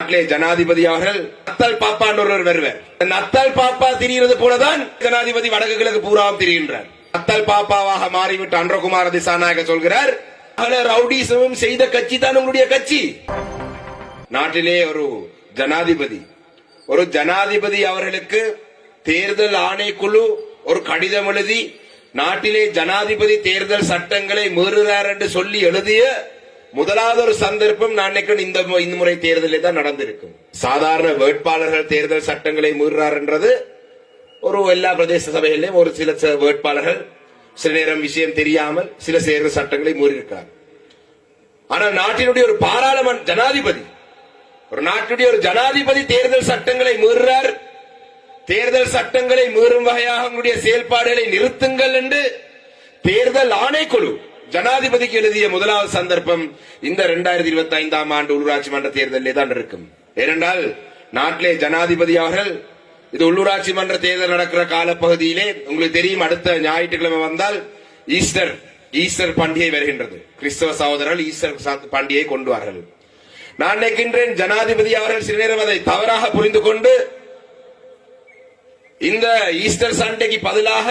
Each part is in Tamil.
நாட்டிலே ஜனாதிபதி அவர்கள் நத்தல் பாப்பான்னு ஒருவர் வருவர். இந்த நத்தல் பாப்பா திரிகிறது போலதான் ஜனாதிபதி வடக்கு கிழக்கு பூராவும் திரிகின்றார். நத்தல் பாப்பாவாக மாறிவிட்ட அன்றகுமார திசாநாயக சொல்கிறார் பல ரவுடிசமும் செய்த கட்சி தான் உங்களுடைய கட்சி. நாட்டிலே ஒரு ஜனாதிபதி ஒரு ஜனாதிபதி அவர்களுக்கு தேர்தல் ஆணைக்குழு ஒரு கடிதம் எழுதி நாட்டிலே ஜனாதிபதி தேர்தல் சட்டங்களை மீறுகிறார் என்று சொல்லி எழுதிய முதலாவது ஒரு சந்தர்ப்பம் நான் நினைக்கிறேன் இந்த இந்த முறை தேர்தலில் தான் நடந்திருக்கும். சாதாரண வேட்பாளர்கள் தேர்தல் சட்டங்களை மீறுறார் என்றது ஒரு எல்லா பிரதேச சபைகளிலும் ஒரு சில வேட்பாளர்கள் சில நேரம் விஷயம் தெரியாமல் சில தேர்தல் சட்டங்களை மீறியிருக்கிறார். ஆனால் நாட்டினுடைய ஒரு பாராளுமன்ற ஜனாதிபதி ஒரு நாட்டுடைய ஒரு ஜனாதிபதி தேர்தல் சட்டங்களை மீறுறார். தேர்தல் சட்டங்களை மீறும் வகையாக உங்களுடைய செயல்பாடுகளை நிறுத்துங்கள் என்று தேர்தல் ஆணைக்குழு ஜனாதிபதிக்கு எழுதிய முதலாவது சந்தர்ப்பம் இந்த இரண்டாயிரத்தி இருபத்தி ஐந்தாம் ஆண்டு உள்ளூராட்சி மன்ற தேர்தலே தான் இருக்கும். ஏனென்றால் நாட்டிலே ஜனாதிபதி அவர்கள் இது உள்ளூராட்சி மன்ற தேர்தல் நடக்கிற காலப்பகுதியிலே உங்களுக்கு தெரியும் அடுத்த ஞாயிற்றுக்கிழமை வந்தால் ஈஸ்டர் ஈஸ்டர் பண்டிகை வருகின்றது. கிறிஸ்தவ சகோதரர்கள் ஈஸ்டர் சா- பண்டிகையை கொண்டு வார்கள் நான் நினைக்கின்றேன் ஜனாதிபதி அவர்கள் சில நேரம் அதை தவறாக புரிந்து கொண்டு இந்த ஈஸ்டர் சண்டைக்கு பதிலாக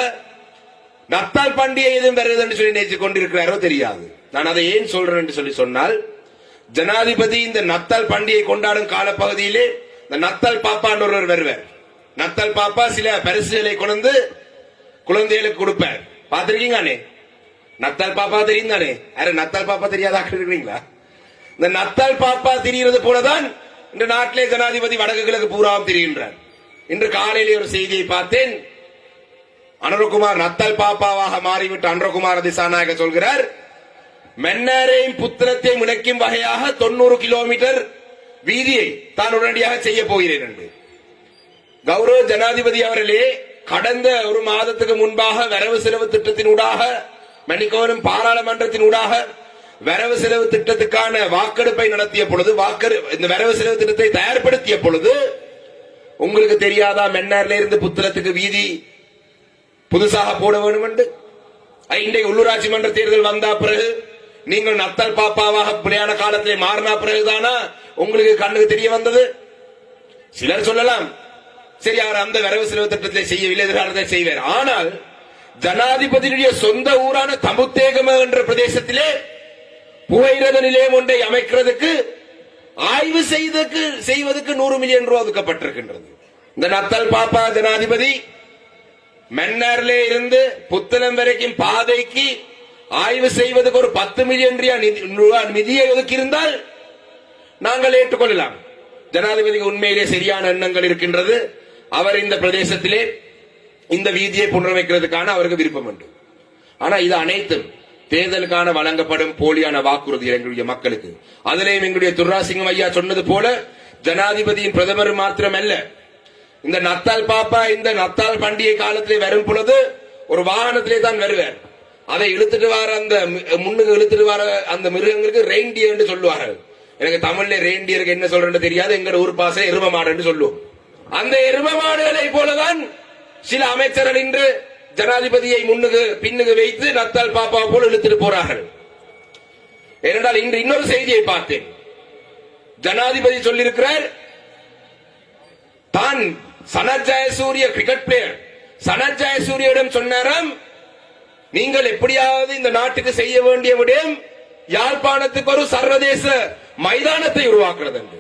நத்தால் பண்டிகை எதுவும் வருது என்று சொல்லி நினைச்சு கொண்டிருக்கிறாரோ தெரியாது. நான் அதை ஏன் சொல்றேன் என்று சொல்லி சொன்னால் ஜனாதிபதி இந்த நத்தால் பண்டிகை கொண்டாடும் காலப்பகுதியிலே இந்த நத்தால் பாப்பான்னு ஒருவர் வருவார். நத்தால் பாப்பா சில பரிசுகளை கொண்டு குழந்தைகளுக்கு கொடுப்பார். பார்த்திருக்கீங்கண்ணே நத்தால் பாப்பா தெரியும் தானே அரே நத்தால் பாப்பா தெரியாதா இருக்கிறீங்களா? இந்த நத்தால் பாப்பா திரிகிறது போலதான் இந்த நாட்டிலே ஜனாதிபதி வடக்கு கிழக்கு பூராவும் தெரிகின்றார். இன்று காலையிலே ஒரு செய்தியை பார்த்தேன். அனுரகுமார் நத்தல் பாப்பாவாக மாறிவிட்ட அனுரகுமார் திசாநாயக சொல்கிறார் மென்னரையும் புத்திரத்தையும் இணைக்கும் வகையாக தொண்ணூறு கிலோமீட்டர் வீதியை தான் உடனடியாக செய்ய போகிறேன் என்று. கௌரவ ஜனாதிபதி அவர்களே கடந்த ஒரு மாதத்துக்கு முன்பாக வரவு செலவு திட்டத்தினூடாக மன்னிக்கோனும் பாராளுமன்றத்தினூடாக வரவு செலவு திட்டத்துக்கான வாக்கெடுப்பை நடத்திய பொழுது வாக்கெடு இந்த வரவு செலவு திட்டத்தை தயார்படுத்திய பொழுது உங்களுக்கு தெரியாதா மென்னார்ல இருந்து புத்திரத்துக்கு வீதி புதுசாக போட வேண்டும் என்று இன்றைய உள்ளூராட்சி மன்ற தேர்தல் வந்தா பிறகு நீங்கள் நத்தல் பாப்பாவாக பிரயாண காலத்திலே மாறினா பிறகுதானா? உங்களுக்கு கண்ணுக்கு தெரிய வந்தது? சிலர் சொல்லலாம் சரி அவர் அந்த வரவு செலவு திட்டத்தை செய்யவில்லை எதிர்காலத்தில் செய்வார். ஆனால் ஜனாதிபதியுடைய சொந்த ஊரான தமுத்தேகம என்ற பிரதேசத்திலே புகையிரத நிலையம் ஒன்றை அமைக்கிறதுக்கு ஆய்வு செய்ததுக்கு செய்வதற்கு நூறு மில்லியன் ரூபாய் ஒதுக்கப்பட்டிருக்கின்றது. இந்த நத்தல் பாப்பா ஜனாதிபதி மன்னாரிலே இருந்து புத்தளம் வரைக்கும் பாதைக்கு ஆய்வு செய்வதற்கு ஒரு பத்து மில்லியன் ரூபாய் நிதியை ஒதுக்கியிருந்தால் நாங்கள் ஏற்றுக்கொள்ளலாம். ஜனாதிபதிக்கு உண்மையிலே சரியான எண்ணங்கள் இருக்கின்றது. அவர் இந்த பிரதேசத்திலே இந்த வீதியை புனரமைக்கிறதுக்கான அவருக்கு விருப்பம் உண்டு. ஆனா இது அனைத்தும் தேர்தலுக்கான வழங்கப்படும் போலியான வாக்குறுதி எங்களுடைய மக்களுக்கு. அதிலேயும் எங்களுடைய துர்ராசிங்கம் ஐயா சொன்னது போல ஜனாதிபதியின் பிரதமர் மாத்திரமல்ல இந்த நத்தால் பாப்பா இந்த நத்தால் பண்டிகை காலத்திலே வரும் பொழுது ஒரு வாகனத்திலே தான் வருவார். அதை இழுத்துட்டு வர அந்த முன்னுக்கு இழுத்துட்டு வர அந்த மிருகங்களுக்கு ரெயின்டியர் என்று சொல்லுவார்கள். எனக்கு தமிழ்ல ரெயின்டியருக்கு என்ன சொல்றேன்னு தெரியாது எங்க ஊர் பாச எரும மாடு என்று சொல்லுவோம். அந்த எரும மாடுகளை போலதான் சில அமைச்சர்கள் இன்று ஜனாதிபதியை முன்னுக்கு பின்னுக்கு வைத்து நத்தால் பாப்பா போல இழுத்துட்டு போறார்கள். ஏனென்றால் இன்று இன்னொரு செய்தியை பார்த்தேன். ஜனாதிபதி சொல்லியிருக்கிறார் தான் சனத் ஜெயசூரிய கிரிக்கெட் பிளேயர் சனத் ஜெயசூரியிடம் சொன்னாராம் நீங்கள் எப்படியாவது இந்த நாட்டுக்கு செய்ய வேண்டிய விடயம் யாழ்ப்பாணத்துக்கு ஒரு சர்வதேச மைதானத்தை உருவாக்குறது என்று.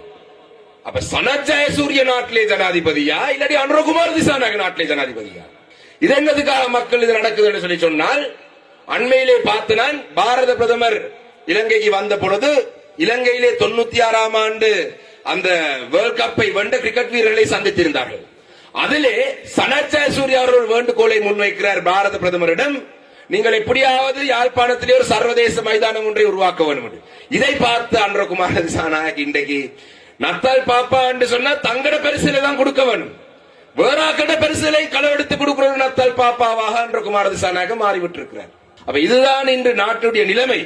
அப்ப சனத் ஜெயசூரிய நாட்டிலே ஜனாதிபதியா இல்லாட்டி அனுரகுமார் திசாநாயக நாட்டிலே ஜனாதிபதியா? இது என்னதுக்காக மக்கள் இது நடக்குது என்று சொல்லி சொன்னால் அண்மையிலே பார்த்து நான் பாரத பிரதமர் இலங்கைக்கு வந்த பொழுது இலங்கையிலே தொண்ணூத்தி ஆறாம் ஆண்டு அந்த வேர்ல்ட் கப்பை வென்ற கிரிக்கெட் வீரர்களை சந்தித்திருந்தார்கள். அதிலே சனத் அவர்கள் வேண்டுகோளை முன்வைக்கிறார் பாரத பிரதமரிடம். நீங்கள் எப்படியாவது யாழ்ப்பாணத்திலே ஒரு சர்வதேச மைதானம் ஒன்றை உருவாக்க வேண்டும் இதை பார்த்து அன்றகுமார் திசாநாயக் இன்றைக்கு நத்தால் பாப்பா என்று சொன்னா தங்கட பரிசில தான் கொடுக்க வேண்டும். வேறாக்கட பரிசிலை களவெடுத்து கொடுக்கிறது நத்தால் பாப்பாவாக அன்றகுமார் திசாநாயக மாறிவிட்டிருக்கிறார். அப்ப இதுதான் இன்று நாட்டுடைய நிலைமை.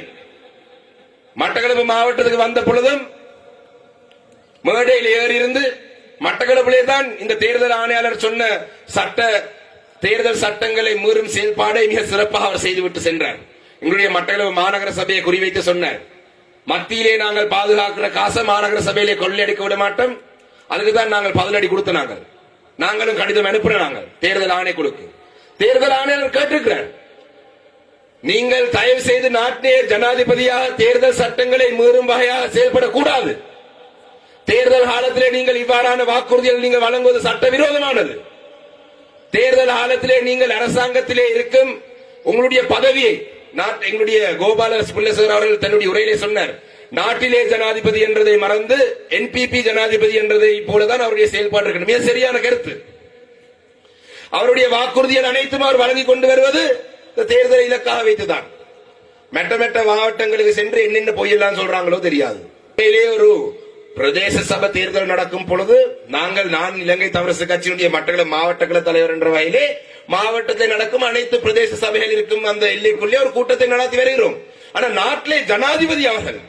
மட்டக்களப்பு மாவட்டத்துக்கு வந்த பொழுதும் மேடையில் ஏறி இருந்து மட்டக்களப்பிலே தான் இந்த தேர்தல் ஆணையாளர் சொன்ன சட்ட தேர்தல் சட்டங்களை மீறும் செயல்பாடை மிக சிறப்பாக அவர் செய்துவிட்டு சென்றார். எங்களுடைய மட்டக்களப்பு மாநகர சபையை குறிவைத்து சொன்னார். மத்தியிலே நாங்கள் பாதுகாக்கிற காசை மாநகர சபையிலே கொள்ளையடிக்க விட மாட்டோம். அதுக்கு தான் நாங்கள் பதிலடி கொடுத்த நாங்கள். நாங்களும் கடிதம் அனுப்புற நாங்கள் தேர்தல் ஆணைக்குழுக்கு தேர்தல் ஆணையர் கேட்டிருக்கிறார். நீங்கள் தயவு செய்து நாட்டிலே ஜனாதிபதியாக தேர்தல் சட்டங்களை மீறும் வகையாக செயல்படக்கூடாது. தேர்தல் காலத்திலே நீங்கள் இவ்வாறான வாக்குறுதிகள் நீங்கள் வழங்குவது சட்டவிரோதமானது. தேர்தல் காலத்திலே நீங்கள் அரசாங்கத்திலே இருக்கும் உங்களுடைய பதவியை நாட் எங்களுடைய கோபால பிள்ளேஸ்வர் அவர்கள் தன்னுடைய உரையிலே சொன்னார். நாட்டிலே ஜனாதிபதி என்றதை மறந்து என்பிபி ஜனாதிபதி என்றதை போலதான் அவருடைய செயல்பாடு இருக்கணும். மிக சரியான கருத்து. அவருடைய வாக்குறுதிகள் அனைத்தும் அவர் வழங்கி கொண்டு வருவது இந்த தேர்தலை இலக்காக வைத்துதான். மெட்ட மெட்ட மாவட்டங்களுக்கு சென்று என்னென்ன பொய்யெல்லாம் சொல்றாங்களோ தெரியாது. ஒரு பிரதேச சபை தேர்தல் நடக்கும் பொழுது நாங்கள் நான் இலங்கை தமிழரசு கட்சியினுடைய மட்டக்கள மாவட்ட தலைவர் என்ற வகையிலே மாவட்டத்தில் நடக்கும் அனைத்து பிரதேச சபைகள் இருக்கும் அந்த எல்லைக்குள்ளே ஒரு கூட்டத்தை நடத்தி வருகிறோம். ஆனா நாட்டிலே ஜனாதிபதி அவர்கள்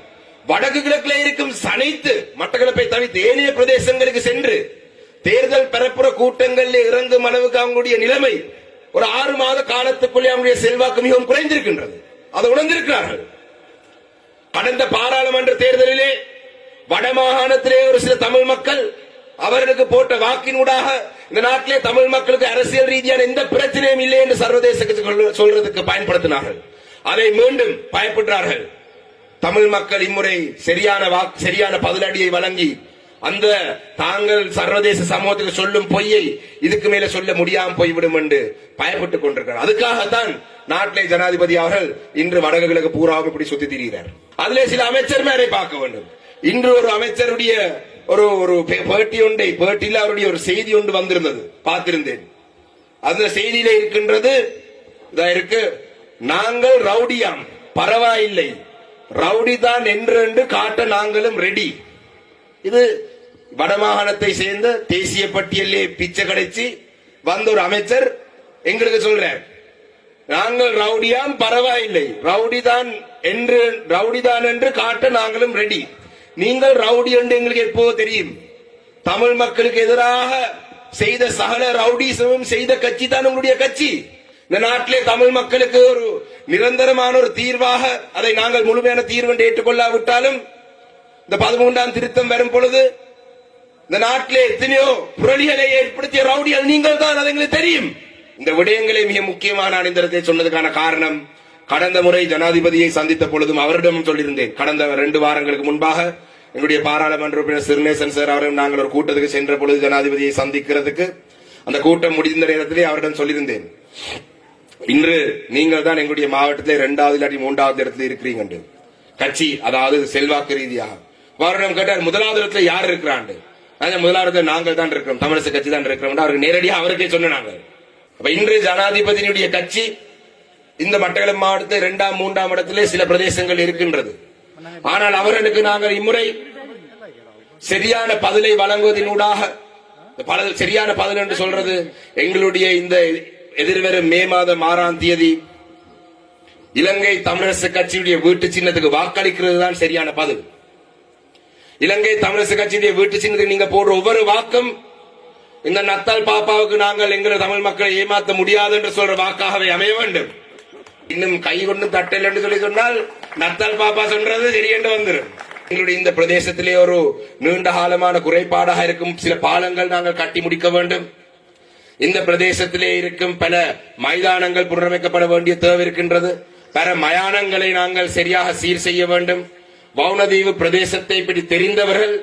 வடக்கு கிழக்கிலே இருக்கும் அனைத்து மட்டக்களப்பை தவிர்த்து ஏனைய பிரதேசங்களுக்கு சென்று தேர்தல் பரப்புற கூட்டங்களில் இறங்கும் அளவுக்கு அவங்களுடைய நிலைமை ஒரு ஆறு மாத காலத்துக்குள்ளே அவங்களுடைய செல்வாக்கு மிகவும் குறைந்திருக்கின்றது. அதை உணர்ந்திருக்கிறார்கள். கடந்த பாராளுமன்ற தேர்தலிலே வடமாகாணத்திலே ஒரு சில தமிழ் மக்கள் அவர்களுக்கு போட்ட வாக்கினூடாக இந்த நாட்டிலே தமிழ் மக்களுக்கு அரசியல் ரீதியான எந்த பிரச்சனையும் இல்லை என்று சர்வதேச சொல்றதுக்கு பயன்படுத்தினார்கள். அதை மீண்டும் பயப்படுறார்கள் தமிழ் மக்கள் இம்முறை சரியான வாக்கு சரியான பதிலடியை வழங்கி அந்த தாங்கள் சர்வதேச சமூகத்துக்கு சொல்லும் பொய்யை இதுக்கு மேல சொல்ல முடியாம போய்விடும் என்று பயப்பட்டுக் கொண்டிருக்கிறார் அதுக்காகத்தான் நாட்டிலே ஜனாதிபதி அவர்கள் இன்று வடக்கு கிழக்கு பூராவும் இப்படி சுத்தி திரிகிறார். அதிலே சில அமைச்சர் மேலே பார்க்க வேண்டும். இன்று ஒரு அமைச்சருடைய ஒரு ஒரு பேட்டி ஒன்றை பேட்டியில் அவருடைய ஒரு செய்தி ஒன்று வந்திருந்தது. பார்த்திருந்தேன். அந்த செய்தியில இருக்கின்றது இதா இருக்கு நாங்கள் ரவுடியாம். பரவாயில்லை. ரவுடி தான் என்று என்று காட்ட நாங்களும் ரெடி இது வடமாகாணத்தை சேர்ந்த தேசிய பட்டியலே பிச்சை கிடைச்சி வந்த ஒரு அமைச்சர் எங்களுக்கு சொல்றார். நாங்கள் ரவுடியாம். பரவாயில்லை. ரவுடி தான் என்று ரவுடிதான் என்று காட்ட நாங்களும் ரெடி நீங்கள் ரவுடி என்று எங்களுக்கு எப்போ தெரியும்? தமிழ் மக்களுக்கு எதிராக செய்த சகல ரவுடிசமும் செய்த கட்சி தான் உங்களுடைய கட்சி. இந்த நாட்டிலே தமிழ் மக்களுக்கு ஒரு நிரந்தரமான ஒரு தீர்வாக அதை நாங்கள் முழுமையான தீர்வு என்று ஏற்றுக்கொள்ளாவிட்டாலும் இந்த பதிமூன்றாம் திருத்தம் வரும் பொழுது இந்த நாட்டிலே எத்தனையோ புரளிகளை ஏற்படுத்திய ரவுடிகள் நீங்கள் தான் அது எங்களுக்கு தெரியும். இந்த விடயங்களை மிக முக்கியமான அணிந்தரத்தை சொன்னதுக்கான காரணம் கடந்த முறை ஜனாதிபதியை சந்தித்த பொழுதும் அவரிடமும் சொல்லியிருந்தேன். கடந்த ரெண்டு வாரங்களுக்கு முன்பாக எங்களுடைய பாராளுமன்ற உறுப்பினர் சிறுநேசன் சார் அவரும் நாங்கள் ஒரு கூட்டத்துக்கு சென்ற பொழுது ஜனாதிபதியை சந்திக்கிறதுக்கு அந்த கூட்டம் முடிந்த நேரத்திலே அவரிடம் சொல்லியிருந்தேன். இன்று நீங்கள் தான் எங்களுடைய மாவட்டத்திலே இரண்டாவது இல்லாட்டி மூன்றாவது இடத்துல இருக்கிறீங்க கட்சி அதாவது செல்வாக்கு ரீதியாக. வாரிடம் கேட்டார் முதலாவது இடத்துல யார் இருக்கிறாண்டு? அதான் முதலாவது நாங்கள் தான் இருக்கிறோம். தமிழரசு கட்சி தான் இருக்கிறோம். அவருக்கு நேரடியாக அவருக்கே சொன்னாங்க அப்ப இன்று ஜனாதிபதியினுடைய கட்சி இந்த மட்டக்களப்பு மாவட்டத்தில் இரண்டாம் மூன்றாம் இடத்திலே சில பிரதேசங்கள் இருக்கின்றது. ஆனால் அவர்களுக்கு நாங்கள் இம்முறை சரியான பதிலை வழங்குவதனூடாக சரியான பதில் என்று சொல்றது எங்களுடைய இந்த எதிர்வரும் மே மாதம் ஆறாம் தேதி இலங்கை தமிழரசு கட்சியுடைய வீட்டு சின்னத்துக்கு வாக்களிக்கிறது தான் சரியான பதில். இலங்கை தமிழரசு கட்சியுடைய வீட்டு சின்னத்துக்கு நீங்க போடுற ஒவ்வொரு வாக்கும் இந்த நத்தால் பாப்பாவுக்கு நாங்கள் எங்களை தமிழ் மக்களை ஏமாத்த முடியாது என்று சொல்ற வாக்காகவே அமைய வேண்டும். இன்னும் கை கொண்டு தட்டல் என்று சொல்லி சொன்னால் நத்தால் பாப்பா சொல்றது சரியென்று வந்துடும் எங்களுடைய இந்த பிரதேசத்திலே ஒரு நீண்ட காலமான குறைபாடாக இருக்கும் சில பாலங்கள் நாங்கள் கட்டி முடிக்க வேண்டும். இந்த பிரதேசத்திலே இருக்கும் பல மைதானங்கள் புனரமைக்கப்பட வேண்டிய தேவை இருக்கின்றது. பல மயானங்களை நாங்கள் சரியாக சீர் செய்ய வேண்டும். வவுனதீவு பிரதேசத்தை பற்றி தெரிந்தவர்கள்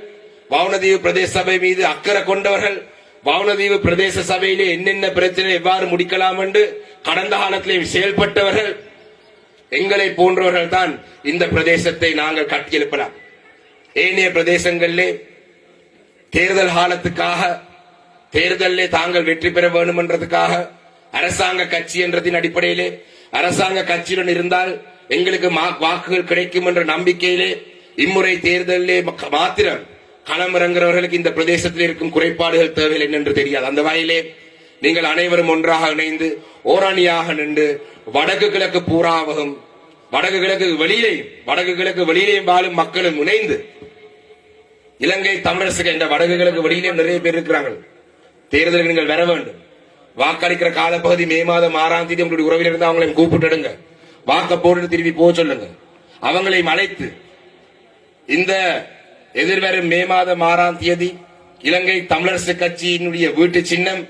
வவுனதீவு பிரதேச சபை மீது அக்கறை கொண்டவர்கள் வவுனதீவு பிரதேச சபையிலே என்னென்ன பிரச்சனை எவ்வாறு முடிக்கலாம் என்று கடந்த காலத்திலே செயல்பட்டவர்கள் எங்களை போன்றவர்கள் தான் இந்த பிரதேசத்தை நாங்கள் கட்டியெழுப்பலாம். ஏனைய பிரதேசங்களிலே தேர்தல் காலத்துக்காக தேர்தலிலே தாங்கள் வெற்றி பெற வேண்டும் என்றதுக்காக அரசாங்க கட்சி என்றதின் அடிப்படையிலே அரசாங்க கட்சியுடன் இருந்தால் எங்களுக்கு மா- வாக்குகள் கிடைக்கும் என்ற நம்பிக்கையிலே இம்முறை தேர்தலிலே மாத்திரம் மாத்திரம் களமிறங்குறவர்களுக்கு இந்த பிரதேசத்தில் இருக்கும் குறைபாடுகள் தேவையில்லை என்று தெரியாது. அந்த வகையிலே நீங்கள் அனைவரும் ஒன்றாக இணைந்து ஓராணியாக நின்று வடக்கு கிழக்கு பூராவகம் வடக்கு கிழக்கு வெளியிலேயும் வடக்கு கிழக்கு வெளியிலேயும் வாழும் மக்களும் இணைந்து இலங்கை தமிழரசுக்கு என்ற வடக்கு கிழக்கு வெளியிலேயும் நிறைய பேர் இருக்கிறார்கள். தேர்தலுக்கு நீங்கள் வர வேண்டும். வாக்களிக்கிற காலப்பகுதி மே மாதம் ஆறாம் தேதி உங்களுடைய உறவில் இருந்து அவங்களையும் கூப்பிட்டுடுங்க வாக்க போட்டு திரும்பி போக சொல்லுங்க. அவங்களையும் அழைத்து இந்த எதிர்வரும் மே மாதம் ஆறாம் தேதி இலங்கை தமிழரசு கட்சியினுடைய வீட்டு சின்னம்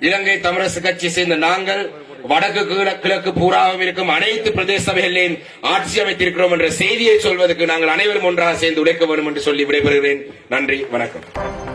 இலங்கை தமிழரசு கட்சி சேர்ந்த நாங்கள் வடக்கு கிழ- கிழக்கு பூராவும் இருக்கும் அனைத்து பிரதேச சபைகளிலும் ஆட்சி அமைத்திருக்கிறோம் என்ற செய்தியை சொல்வதற்கு நாங்கள் அனைவரும் ஒன்றாக சேர்ந்து உழைக்க வேண்டும் என்று சொல்லி விடைபெறுகிறேன். நன்றி வணக்கம்.